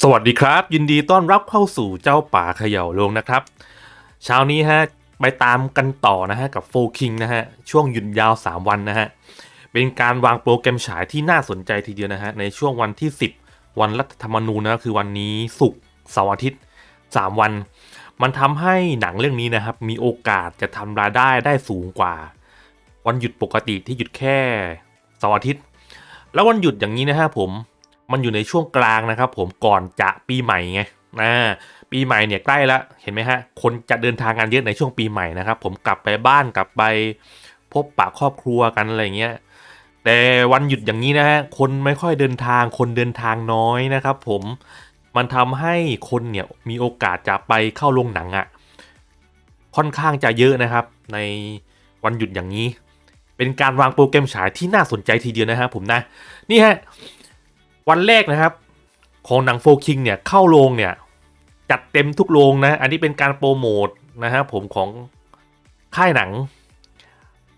สวัสดีครับ ยินดีต้อนรับเข้าสู่เจ้าป่าเขย่าลงนะครับเช้านี้ฮะไปตามกันต่อนะฮะกับโฟคิงนะฮะช่วงหยุดยาว 3 วันนะฮะเป็นการวางโปรแกรมฉายที่น่าสนใจทีเดียวนะฮะในช่วงวันที่ 10 วันรัฐธรรมนูญนะคือวันนี้ศุกร์เสาร์อาทิตย์ 3 วัน มันทำให้หนังเรื่องนี้นะครับมีโอกาสจะทำรายได้ได้สูงกว่า วันหยุดปกติที่หยุดแค่เสาร์อาทิตย์ แล้ววันหยุดอย่างนี้นะฮะผม มันอยู่ในช่วงกลางนะครับ ผมก่อนจะปีใหม่ไงนะปีใหม่เนี่ยใกล้แล้วเห็นไหมฮะคนจะเดินทางกันเยอะในช่วงปีใหม่นะครับ ผมกลับไปบ้านกลับไปพบปะครอบครัวกันอะไรเงี้ยแต่วันหยุดอย่างนี้นะฮะคนไม่ค่อยเดินทางคนเดินทางน้อยนะครับ ผมมันทำให้คนเนี่ยมีโอกาสจะไปเข้าโรงหนังอะ่ะค่อนข้างจะเยอะนะครับ ในวันหยุดอย่างนี้ เป็นการวางโปรแกรมฉายที่น่าสนใจทีเดียวนะครับผมนะนี่ฮะ วันแรกนะครับ ของหนังโฟคิงเนี่ยเข้าโรงเนี่ย จัดเต็มทุกโรงนะ อันนี้เป็นการโปรโมทนะครับผมของค่ายหนัง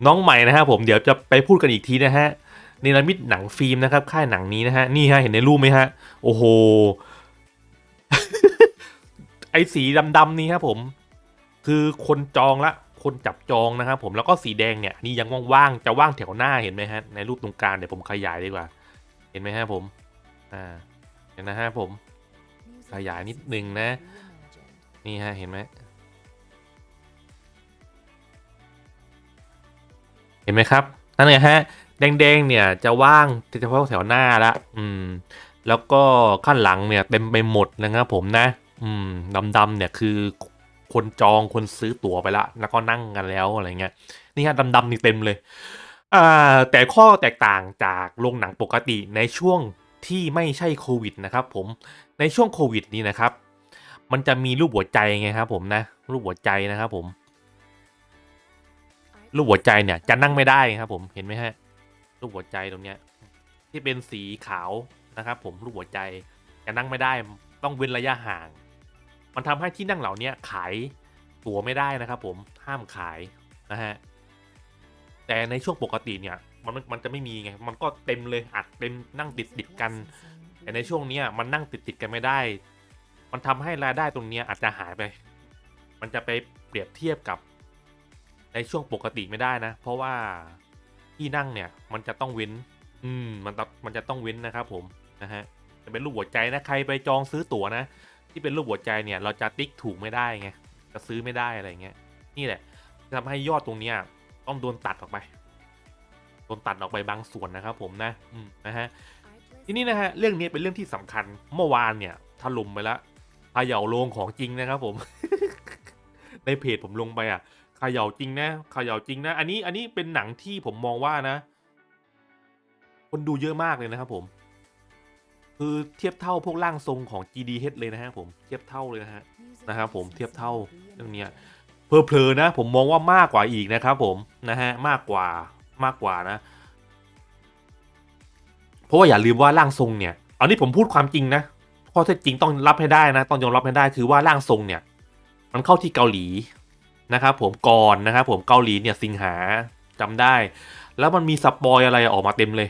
น้องใหม่นะครับผมเดี๋ยวจะไปพูดกันอีกทีนะฮะเนรมิตหนังฟิล์มนะครับ ค่ายหนังนี้นะฮะนี่ฮะเห็นในรูปไหมฮะโอ้โหไอสีดำๆนี้ครับผม คือคนจองละคนจับจองนะครับผมแล้วก็สีแดงเนี่ยนี่ยังว่างๆจะว่างแถวหน้าเห็นไหมฮะในรูปตรงกลางเดี๋ยวผมขยายดีกว่า เห็นไหมฮะผม อ่าเห็นนะฮะผมขยายนิดนึงนะ นี่ฮะเห็นไหมเห็นไหมครับนั่นไงฮะแดงๆเนี่ยจะว่างเฉพาะแถวหน้าละอืม แล้วก็ข้างหลังเนี่ยเต็มไปหมดนะครับผมนะ อืมดำๆเนี่ยคือคนจองคนซื้อตั๋วไปละ แล้วก็นั่งกันแล้วอะไรเงี้ยนี่ฮะดำๆนี่เต็มเลย อ่า แต่ข้อแตกต่างจากโรงหนังปกติในช่วง ที่ไม่ใช่โควิดนะครับผมในช่วงโควิดนี้นะครับ มันจะมีรูปหัวใจไงครับผมนะรูปหัวใจนะครับผม รูปหัวใจเนี่ยจะนั่งไม่ได้ครับผมเห็นไหมฮะรูปหัวใจตรงเนี้ย ที่เป็นสีขาวนะครับ ผมรูปหัวใจจะนั่งไม่ได้ต้องเว้นระยะห่าง มันทำให้ที่นั่งเหล่านี้ขายตั๋วไม่ได้นะครับ ผมห้ามขายนะฮะแต่ในช่วงปกติเนี่ย มันมันจะไม่มีไง มันก็เต็มเลยอัดเต็มนั่งติดติดกัน แต่ในช่วงเนี้ยมันนั่งติดติดกันไม่ได้ มันทำให้รายได้ตรงเนี้ยอาจจะหายไป มันจะไปเปรียบเทียบกับ ในช่วงปกติไม่ได้นะ เพราะว่าที่นั่งเนี่ยมันจะต้องเว้น อืม มันต้องมันจะต้องเว้นนะครับผมนะฮะจะเป็นรูปหัวใจนะใครไปจองซื้อตั๋วนะ ที่เป็นรูปหัวใจเนี่ย เราจะติ๊กถูกไม่ได้ไงจะซื้อไม่ได้อะไรเงี้ยนี่แหละทำให้ยอดตรงเนี้ยต้องโดนตัดออกไป โดนตัดออกไปบางส่วนนะครับผมนะอืมนะฮะทีนี้นะฮะเรื่องนี้เป็นเรื่องที่สำคัญเมื่อวานเนี่ยถล่มไปแล้วเขย่าโลงของจริงนะครับผม ในเพจผมลงไปอะเขย่าจริงนะเขย่าจริงนะ อันนี้อันนี้เป็นหนังที่ผมมองว่านะ คนดูเยอะมากเลยนะครับผม คือเทียบเท่าพวกร่างทรงของ GDH เลยนะฮะผมเทียบเท่าเลยนะฮะนะครับผมเทียบเท่าเรื่องเนี้ยเพลอๆนะ ผมมองว่ามากกว่าอีกนะครับผมนะฮะมากกว่า มากกว่านะ เพราะว่าอย่าลืมว่าร่างทรงเนี่ยอันนี้ผมพูดความจริงนะข้อเท็จจริงต้องรับให้ได้นะ ต้องยอมรับให้ได้คือว่าร่างทรงเนี่ย มันเข้าที่เกาหลีนะครับผมก่อนนะครับผมเกาหลีเนี่ยสิงหาจำได้ แล้วมันมีสปอยอะไรออกมาเต็มเลย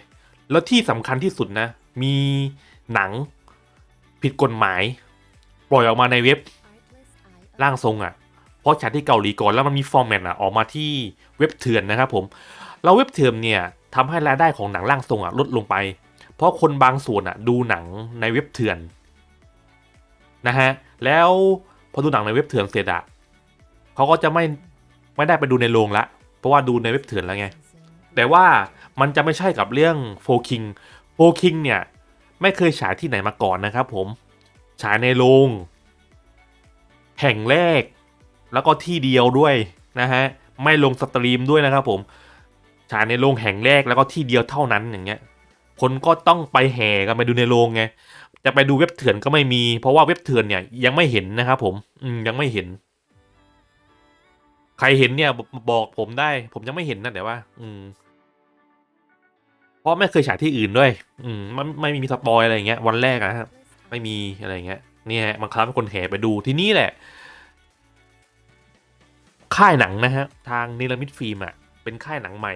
แล้วที่สำคัญที่สุดนะ มีหนังผิดกฎหมาย ปล่อยออกมาในเว็บร่างทรงอะ่ะ เพราะฉากที่เกาหลีก่อนแล้วมันมีฟอร์แมตอะออกมาที่เว็บเถื่อนนะครับผม แล้วเว็บเถื่อนเนี่ยทำให้รายได้ของหนังร่างทรงอะลดลงไป เพราะคนบางส่วนอะดูหนังในเว็บเถื่อนนะฮะแล้วพอดูหนังในเว็บเถื่อนเสร็จอะเขาก็จะไม่ไม่ได้ไปดูในโรงละ เพราะว่าดูในเว็บเถื่อนแล้วไง แต่ว่ามันจะไม่ใช่กับเรื่องโฟคิงโฟคิงเนี่ยไม่เคยฉายที่ไหนมาก่อนนะครับผม ฉายในโรงแห่งแรก แล้วก็ที่เดียวด้วยนะฮะ ไม่ลงสตรีมด้วยนะครับผม ฉายในโรงแห่งแรกแล้วก็ที่เดียวเท่านั้นอย่างเงี้ย คนก็ต้องไปแห่กันไปดูในโรงไง จะไปดูเว็บเถื่อนก็ไม่มี เพราะว่าเว็บเถื่อนเนี่ยยังไม่เห็นนะครับผม อืมยังไม่เห็น ใครเห็นเนี่ยบอกผมได้ ผมยังไม่เห็นนะแต่ว่า อืม เพราะไม่เคยฉายที่อื่นด้วย อืมมันไม่มีสปอยอะไรอย่างเงี้ย วันแรกอะครับไม่มีอะไรอย่างเงี้ยนี่ฮะบางครั้งคนแห่ไปดูที่นี่แหละ ค่ายหนังนะฮะ ทางนิรมิตฟิล์มอะ เป็นค่ายหนังใหม่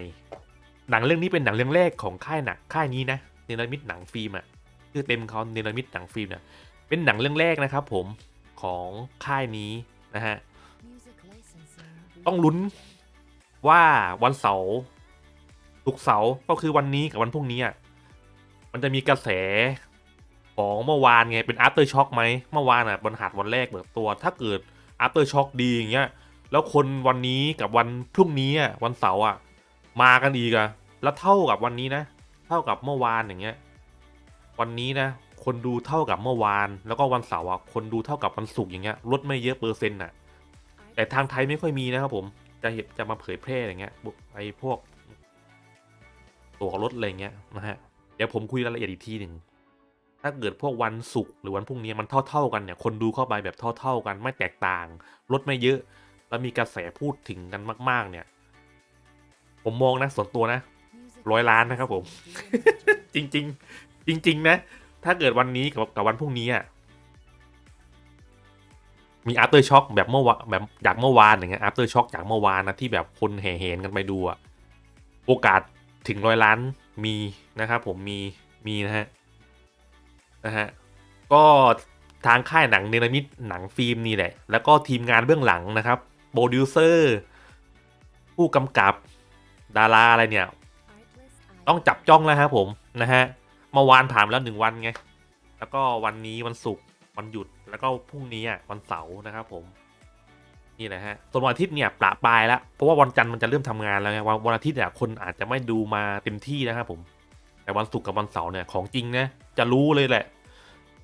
หนังเรื่องนี้เป็นหนังเรื่องแรกของค่ายหนังค่ายนี้นะเนรมิตหนังฟิล์มอะชื่อเต็มเขาเนรมิตหนังฟิล์มเนี่ยเป็นหนังเรื่องแรกนะครับผมของค่ายนี้นะฮะต้องลุ้นว่าวันเสาร์ศุกเสาร์ก็คือวันนี้กับวันพรุ่งนี้อะมันจะมีกระแสของเมื่อวานไงเป็น after shock ไหมเมื่อวานอะบนหาดวันแรกเปิดตัว ถ้าเกิด after shock ดีอย่างเงี้ยแล้วคนวันนี้กับวันพรุ่งนี้อะวันเสาร์อะ มากันอีกอะแล้วเท่ากับวันนี้นะ เท่ากับเมื่อวานอย่างเงี้ย วันนี้นะ คนดูเท่ากับเมื่อวาน แล้วก็วันเสาร์อะคนดูเท่ากับวันศุกร์อย่างเงี้ยลดไม่เยอะเปอร์เซ็นต์อะแต่ทางไทยไม่ค่อยมีนะครับผม จะเห็นจะมาเผยแพร่อย่างเงี้ยไอพวก ตัวรถอะไรเงี้ยนะฮะ เดี๋ยวผมคุยรายละเอียดอีกทีหนึ่งถ้าเกิดพวกวันศุกร์หรือวันพรุ่งนี้มันเท่าๆกันเนี่ย คนดูเข้าไปแบบเท่าๆกันไม่แตกต่าง ลดไม่เยอะ แล้วมีกระแสพูดถึงกันมาก ๆ เนี่ย ผมมองนะส่วนตัวนะร้อยล้านนะครับผม จริงๆจริง ๆ นะ ถ้าเกิดวันนี้กับกับวันพรุ่งนี้อะมี after shock แบบเมื่อวานแบบจากเมื่อวานอย่างเงี้ย after shock จากเมื่อวานนะที่แบบคนแห่แหนกันไปดูอะโอกาสถึงร้อยล้านมีนะครับผมมีมีนะฮะนะฮะก็ทางค่ายหนังเนรมิตหนังฟิล์มนี่แหละ แล้วก็ทีมงานเบื้องหลังนะครับโปรดิวเซอร์ผู้กำกับ ดาราอะไรเนี่ย ต้องจับจ้องแล้วครับผมนะฮะเมื่อวานผ่านแล้วหนึ่งวันไง แล้วก็วันนี้วันศุกร์วันหยุดแล้วก็พรุ่งนี้อะวันเสาร์นะครับผมนี่แหละฮะส่วนวันอาทิตย์เนี่ยประปรายแล้วเพราะว่าวันจันทร์มันจะเริ่มทำงานแล้วไงวันวันอาทิตย์เนี่ยคนอาจจะไม่ดูมาเต็มที่นะครับผม แต่วันศุกร์กับวันเสาร์เนี่ยของจริงนะจะรู้เลยแหละ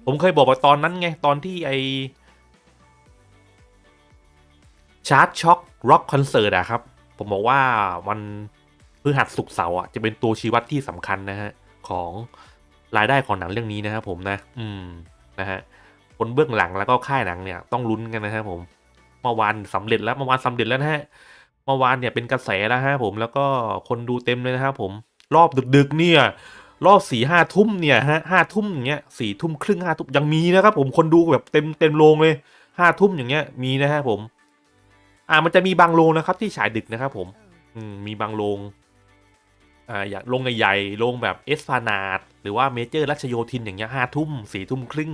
ผมเคยบอกไปตอนนั้นไงตอนที่ไอชาร์จช็อคร็อกคอนเสิร์ตอะครับ ผมบอกว่าวันพฤหัสศุกเสาร์อะจะเป็นตัวชี้วัดที่สำคัญนะฮะของรายได้ของหนังเรื่องนี้นะครับผมนะ อืมนะฮะคนเบื้องหลังแล้วก็ค่ายหนังเนี่ยต้องลุ้นกันนะครับผมเมื่อวานสำเร็จแล้วเมื่อวานสำเร็จแล้วนะฮะเมื่อวานเนี่ยเป็นกระแสแล้วฮะผมแล้วก็คนดูเต็มเลยนะครับผมรอบดึกๆเนี่ย รอบสี่ห้าทุ่มเนี่ยฮะห้าทุ่มอย่างเงี้ยสี่ทุ่มครึ่งห้าทุ่มยังมีนะครับผมคนดูแบบเต็มเต็มโรงเลยห้าทุ่มอย่างเงี้ยมีนะฮะผม อ่ามันจะมีบางโรงนะครับที่ฉายดึกนะครับผมอืมมีบางโรงอ่าอย่างโรงใหญ่ๆโรงแบบเอสพานาดหรือว่าเมเจอร์รัชโยธินอย่างเงี้ยห้าทุ่มสี่ทุ่มครึ่ง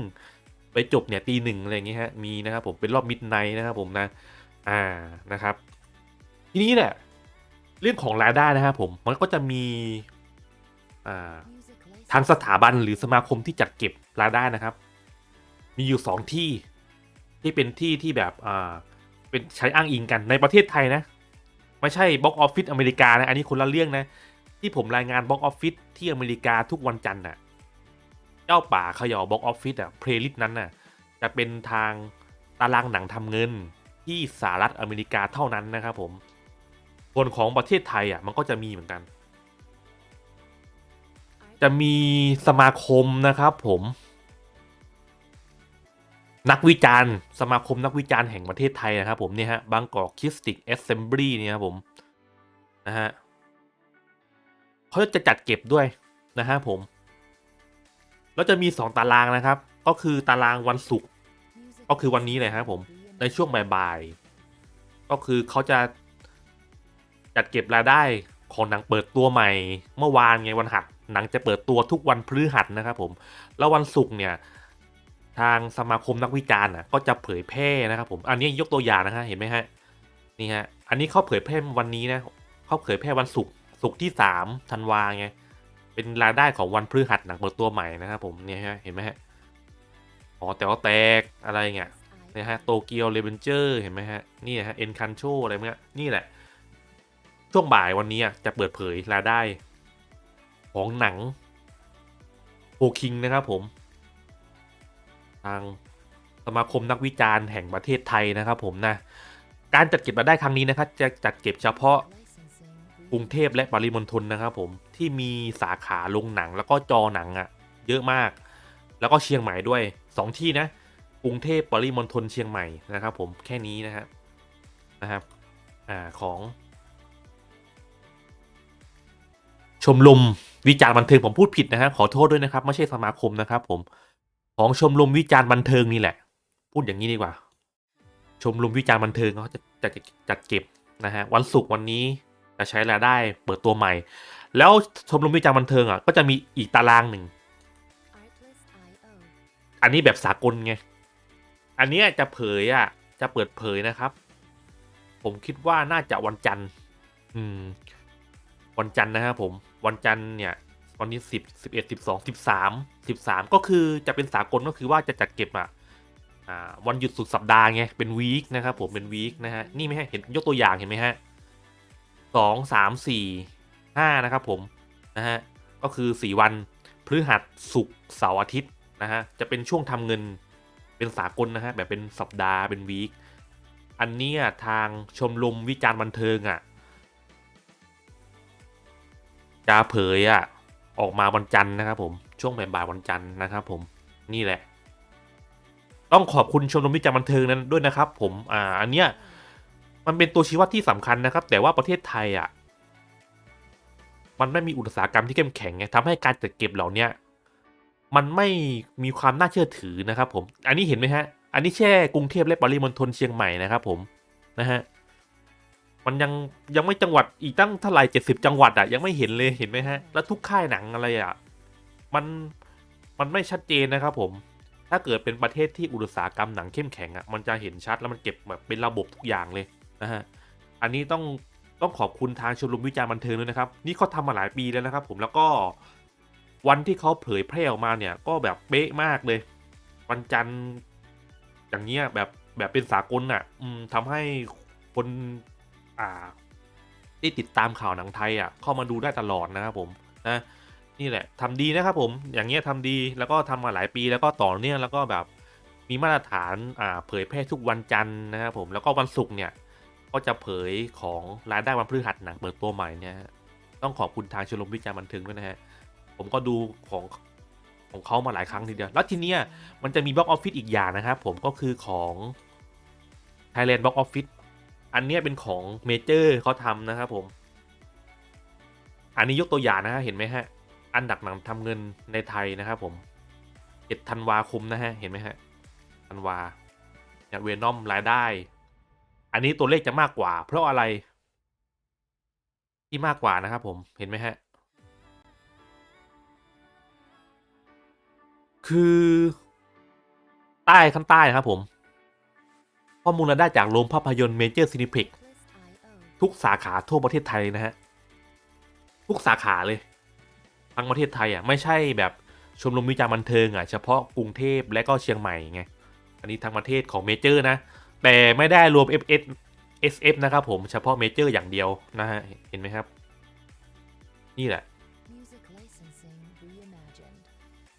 ไปจบเนี่ยตีหนึ่งอะไรอย่างเงี้ยฮะมีนะครับผมเป็นรอบมิดไนท์นะครับผมนะ อ่านะครับ ทีนี้เนี่ยเรื่องของรายได้นะครับผมมันก็จะมีอ่าทางสถาบันหรือสมาคมที่จัดเก็บรายได้นะครับ มีอยู่สองที่ที่เป็นที่ที่แบบอ่า เป็นใช้อ้างอิงกันในประเทศไทยนะ ไม่ใช่บ็อกออฟฟิศอเมริกานะ อันนี้คนละเรื่องนะ ที่ผมรายงานบ็อกออฟฟิศที่อเมริกาทุกวันจันทร์น่ะเจ้าป่าเขย่าบ็อกออฟฟิศอะเพลย์ลิสต์นั้นน่ะจะเป็นทางตารางหนังทำเงินที่สหรัฐอเมริกาเท่านั้นนะครับผมส่วนของประเทศไทยอะมันก็จะมีเหมือนกัน จะมีสมาคมนะครับผม นักวิจารณ์ สมาคมนักวิจารณ์แห่งประเทศไทยนะครับผมเนี่ยฮะบางกอกคิสติกแอสเซมบลีเนี่ยครับผมนะฮะเขาจะจัดเก็บด้วยนะฮะผม แล้วจะมีสองตารางนะครับ ก็คือตารางวันศุกร์ก็คือวันนี้เลยครับผมในช่วงบ่ายๆก็คือเขาจะจัดเก็บรายได้ของหนังเปิดตัวใหม่เมื่อวานไงวันหัดหนังจะเปิดตัวทุกวันพฤหัสนะครับผม แล้ววันศุกร์เนี่ย ทางสมาคมนักวิจารณ์อะก็จะเผยแพร่นะครับผมอันนี้ยกตัวอย่างนะฮะเห็นไหมฮะนี่ฮะอันนี้เขาเผยแพร่วันนี้นะเขาเผยแพร่วันศุกร์ศุกร์ที่สามธันวาไงเป็นรายได้ของวันพฤหัสหนังเปิดตัวใหม่นะครับผมเนี่ยฮะเห็นไหมฮะอ๋อแต่ว่าแตกอะไรเงี้ยนะฮะโตเกียวเรเวนเจอร์เห็นไหมฮะนี่ฮะเอ็นคันโชอะไรเงี้ยนี่แหละ ช่วงบ่ายวันนี้อะจะเปิดเผยรายได้ของหนังโฟคิงนะครับผม ทางสมาคมนักวิจารณ์แห่งประเทศไทยนะครับผมนะ การจัดเก็บรายได้ครั้งนี้นะครับ จะจัดเก็บเฉพาะกรุงเทพและปริมณฑลนะครับผมที่มีสาขาโรงหนังแล้วก็จอหนังอะ่ะเยอะมาก แล้วก็เชียงใหม่ด้วยสองที่นะกรุงเทพปริมณฑลเชียงใหม่นะครับ ผมแค่นี้นะฮะนะครับอ่าของ ชมรมวิจารณ์บันเทิงผมพูดผิดนะฮะขอโทษด้วยนะครับ ไม่ใช่สมาคมนะครับผม ของชมรมวิจารณ์บันเทิงนี่แหละ พูดอย่างนี้ดีกว่า ชมรมวิจารณ์บันเทิงเขาจะจัดจัดเก็บนะฮะวันศุกร์วันนี้จะใช้รายได้เปิดตัวใหม่ แล้วชมรมวิจารณ์บันเทิงอะก็จะมีอีกตารางหนึ่งอันนี้แบบสากลไง อันเนี้ยจะเผยอะ จะเปิดเผยนะครับ ผมคิดว่าน่าจะวันจันทร์ อืม วันจันทร์นะครับผม วันจันทร์เนี่ย วันนี้สิบสิบเอ็ดสิบสองสิบสามสิบสามก็คือจะเป็นสากลก็คือว่าจะจัดเก็บอะวันหยุดสุดสัปดาห์ไงเป็นวีคนะครับผมเป็นวีคนะฮะนี่ไหมฮะเห็นยกตัวอย่างเห็นไหมฮะสองสามสี่ห้านะครับผมนะฮะก็คือสี่วันพฤหัสศุกร์เสาร์อาทิตย์นะฮะจะเป็นช่วงทำเงินเป็นสากลนะฮะแบบเป็นสัปดาห์เป็นวีคอันนี้ทางชมรมวิจารณ์บันเทิงอะจะเผยอะ ออกมาวันจันทร์นะครับผมช่วงบ่ายๆวันจันทร์นะครับผมนี่แหละ ต้องขอบคุณชมรมวิจารณ์บันเทิงนั้นด้วยนะครับ ผมอ่าอันเนี้ยมันเป็นตัวชี้วัดที่สำคัญนะครับ แต่ว่าประเทศไทยอะมันไม่มีอุตสาหกรรมที่เข้มแข็งไงทำให้การจัดเก็บเหล่านี้มันไม่มีความน่าเชื่อถือนะครับผม อันนี้เห็นไหมฮะ อันนี้แค่กรุงเทพและปริมณฑลเชียงใหม่นะครับผมนะฮะ มันยังยังไม่จังหวัดอีกตั้งเท่าไหร่เจ็ดสิบจังหวัดอะยังไม่เห็นเลยเห็นไหมฮะ แล้วทุกค่ายหนังอะไรอะมันมันไม่ชัดเจนนะครับผม ถ้าเกิดเป็นประเทศที่อุตสาหกรรมหนังเข้มแข็งอะมันจะเห็นชัดแล้วมันเก็บแบบเป็นระบบทุกอย่างเลยนะฮะอันนี้ต้องต้องขอบคุณทางชมรมวิจารณ์บันเทิงด้วยนะครับ นี่เขาทำมาหลายปีแล้วนะครับ ผมแล้วก็วันที่เขาเผยแพร่ออกมาเนี่ย ก็แบบเป๊ะมากเลย วันจันทร์อย่างเงี้ยแบบแบบเป็นสากลอะ อืมทำให้คน ที่ติดตามข่าวหนังไทยอะเข้ามาดูได้ตลอดนะครับผมนะนี่แหละทำดีนะครับผมอย่างเงี้ยทำดีแล้วก็ทำมาหลายปีแล้วก็ต่อเนื่องแล้วก็แบบมีมาตรฐานอ่าเผยแพร่ทุกวันจันทร์นะครับผมแล้วก็วันศุกร์เนี่ยก็จะเผยของรายได้วันพฤหัสหนังเปิดตัวใหม่เนี่ยต้องขอบคุณทางชมรมวิจารณ์บันเทิงด้วยนะฮะผมก็ดูของของเขามาหลายครั้งทีเดียวแล้วทีเนี้ยมันจะมีบล็อกออฟฟิศอีกอย่างนะครับผมก็คือของ Thailand Box Office อันนี้เป็นของเมเจอร์เขาทำนะครับผม อันนี้ยกตัวอย่างนะฮะเห็นไหมฮะ อันดับหนังทำเงินในไทยนะครับผมเจ็ดธันวาคมนะฮะเห็นไหมฮะธันวาเนี่ยเวนอมรายได้ อันนี้ตัวเลขจะมากกว่า เพราะอะไร ที่มากกว่านะครับผมเห็นไหมฮะคือ ใต้ข้างใต้นะครับผม ข้อมูลรายได้จากโรงภาพยนตร์เมเจอร์ซีนิพ็กทุกสาขาทั่วประเทศไทยนะฮะ ทุกสาขาเลย ทั้งประเทศไทยอะไม่ใช่แบบชมรมวิจารณ์บันเทิงอะเฉพาะกรุงเทพและก็เชียงใหม่ไง อันนี้ทั้งประเทศของเมเจอร์นะ แต่ไม่ได้รวม FS SF นะครับผมเฉพาะเมเจอร์อย่างเดียวนะฮะ เห็นไหมครับ นี่แหละ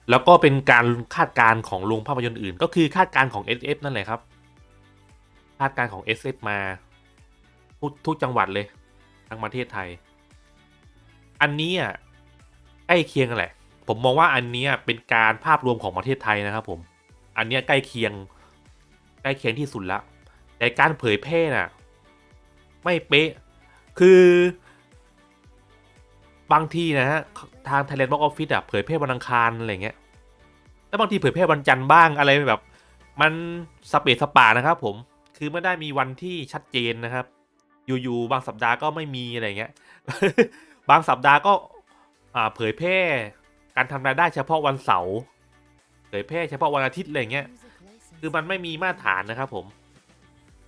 แล้วก็เป็นการคาดการณ์ของโรงภาพยนตร์อื่น ก็คือคาดการณ์ของ SF นั่นแหละครับาดการของ SF มาทุกทุกจังหวัดเลย ทั้งประเทศไทย อันนี้อะใกล้เคียงกันแหละ ผมมองว่าอันนี้เป็นการภาพรวมของประเทศไทยนะครับผม อันนี้ใกล้เคียงใกล้เคียงที่สุดละแต่การเผยแพร่น่ะ ไม่เป๊ะ คือบางทีนะฮะทาง Thailand Box Office อะเผยแพร่วันอังคารอะไรเงี้ย แล้วบางทีเผยแพร่วันจันทร์บ้างอะไรแบบ มันสเปซสปานะครับผม คือไม่ได้มีวันที่ชัดเจนนะครับ อยู่ๆบางสัปดาห์ก็ไม่มีอะไรเงี้ย บางสัปดาห์ก็เผยแพร่การทำรายได้เฉพาะวันเสาร์เผยแพร่เฉพาะวันอาทิตย์อะไรเงี้ย คือมันไม่มีมาตรฐานนะครับ ผม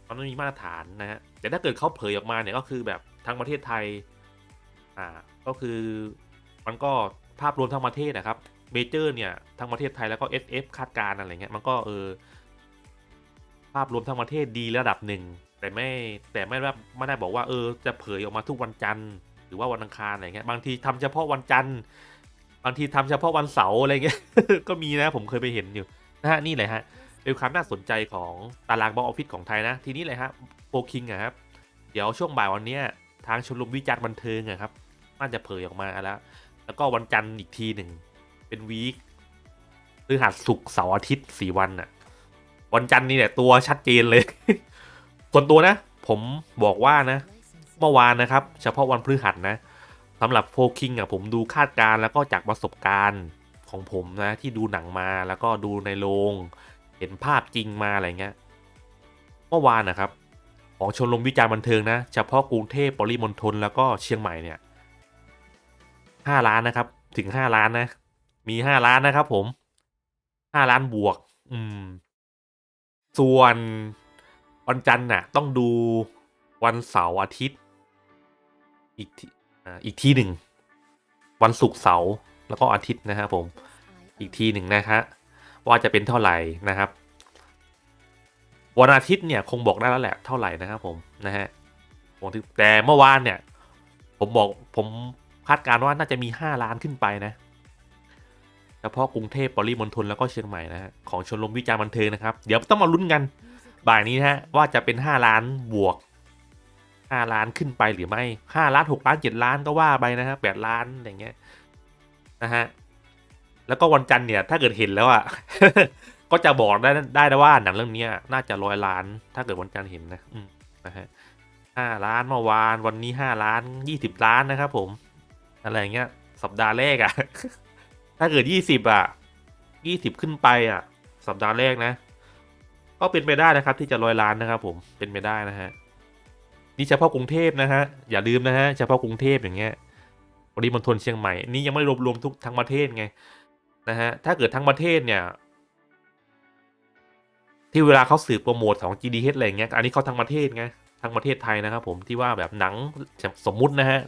มันไม่มีมาตรฐานนะฮะ แต่ถ้าเกิดเขาเผยออกมาเนี่ยก็คือแบบทั้งประเทศไทย อ่า ก็คือมันก็ภาพรวมทั้งประเทศนะครับ เมเจอร์เนี่ยทั้งประเทศไทยแล้วก็ SF คาดการณ์อะไรเงี้ย มันก็เออ ภาพรวมทั้งประเทศดีระดับหนึ่ง แต่ไม่แต่ไม่ได้ไม่ได้บอกว่าเออจะเผยออกมาทุกวันจันทร์หรือว่าวันอังคารอะไรเงี้ยบางทีทำเฉพาะวันจันทร์บางทีทำเฉพาะวันเสาร์อะไรเงี้ยก็มีนะผมเคยไปเห็นอยู่นะฮะนี่แหละฮะเป็นความน่าสนใจของตารางบ็อกออฟฟิศของไทยนะ ทีนี้เลยฮะโฟคิงอะครับเดี๋ยวช่วงบ่ายวันนี้ทางชมรมวิจารณ์บันเทิงอะครับน่าจะเผยออกมาแล้ว แล้วก็วันจันทร์อีกทีหนึ่งเป็นวีคพฤหัสศุกร์เสาร์อาทิตย์สี่วันอะ วันจันทร์นี่แหละตัวชัดเจนเลย ส่วนตัวนะ ผมบอกว่านะ เมื่อวานนะครับ เฉพาะวันพฤหัสนะสำหรับโฟคิงอะผมดูคาดการณ์แล้วก็จากประสบการณ์ของผมนะ ที่ดูหนังมาแล้วก็ดูในโรงเห็นภาพจริงมาอะไรเงี้ยเมื่อวานนะครับ ของชมรมวิจารณ์บันเทิงนะ เฉพาะกรุงเทพปริมณฑลแล้วก็เชียงใหม่เนี่ยห้าล้านนะครับ ถึงห้าล้านนะ มีห้าล้านนะครับผมห้าล้านบวก อืม ส่วนวันจันทร์น่ะต้องดูวันเสาร์อาทิตย์ อีกทีอ่าอีกที่หนึ่ง วันศุกร์เสาร์แล้วก็อาทิตย์นะครับผมอีกทีหนึ่งนะฮะว่าจะเป็นเท่าไหร่นะครับ วันอาทิตย์เนี่ยคงบอกได้แล้วแหละเท่าไหร่นะครับผมนะฮะผมถึงแต่เมื่อวานเนี่ย ผมบอกผมคาดการณ์ว่าน่าจะมีห้าล้านขึ้นไปนะ เฉพาะกรุงเทพปริมณฑลแล้วก็เชียงใหม่นะฮะของชนรมวิจารณ์บันเทิงนะครับ เดี๋ยวต้องมาลุ้นกันบ่ายนี้นะฮะว่าจะเป็นห้าล้านบวกห้าล้านขึ้นไปหรือไม่ห้าล้านหกล้านเจ็ดล้านก็ว่าไปนะฮะแปดล้านอย่างเงี้ยนะฮะแล้วก็วันจันทร์เนี่ยถ้าเกิดเห็นแล้วอะก็จะบอกได้ได้นะว่าหนังเรื่องนี้น่าจะร้อยล้าน ถ้าเกิดวันจันทร์เห็นนะนะฮะห้าล้านเมื่อวานวันนี้ห้าล้านยี่สิบล้านนะครับผมอะไรอย่างเงี้ยสัปดาห์แรกอะ ถ้าเกิดยี่สิบอะยี่สิบขึ้นไปอะ สัปดาห์แรกนะ ก็เป็นไปได้นะครับ ที่จะร้อยล้านนะครับ ผมเป็นไปได้นะฮะนี่เฉพาะกรุงเทพนะฮะอย่าลืมนะฮะเฉพาะกรุงเทพอย่างเงี้ยปริมณฑลเชียงใหม่นี่ยังไม่รวมรวมทุกทั้งประเทศไงนะฮะถ้าเกิดทั้งประเทศเนี่ย ที่เวลาเขาสื่อโปรโมทของ GDH อะไรเงี้ยอันนี้เขาทั้งประเทศไงทั้งประเทศไทยนะครับ ผมที่ว่าแบบหนังสมมุตินะฮะ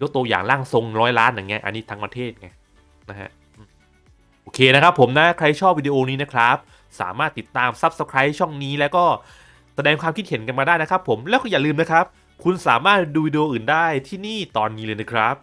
ยกตัวอย่างร่างทรงร้อยล้านอย่างเงี้ยอันนี้ทั้งประเทศไงนะฮะ โอเคนะครับผมนะใครชอบวิดีโอนี้นะครับ สามารถติดตาม Subscribe ช่องนี้แล้วก็แสดงความคิดเห็นกันมาได้นะครับผมแล้วก็อย่าลืมนะครับ คุณสามารถดูวิดีโออื่นได้ที่นี่ตอนนี้เลยนะครับ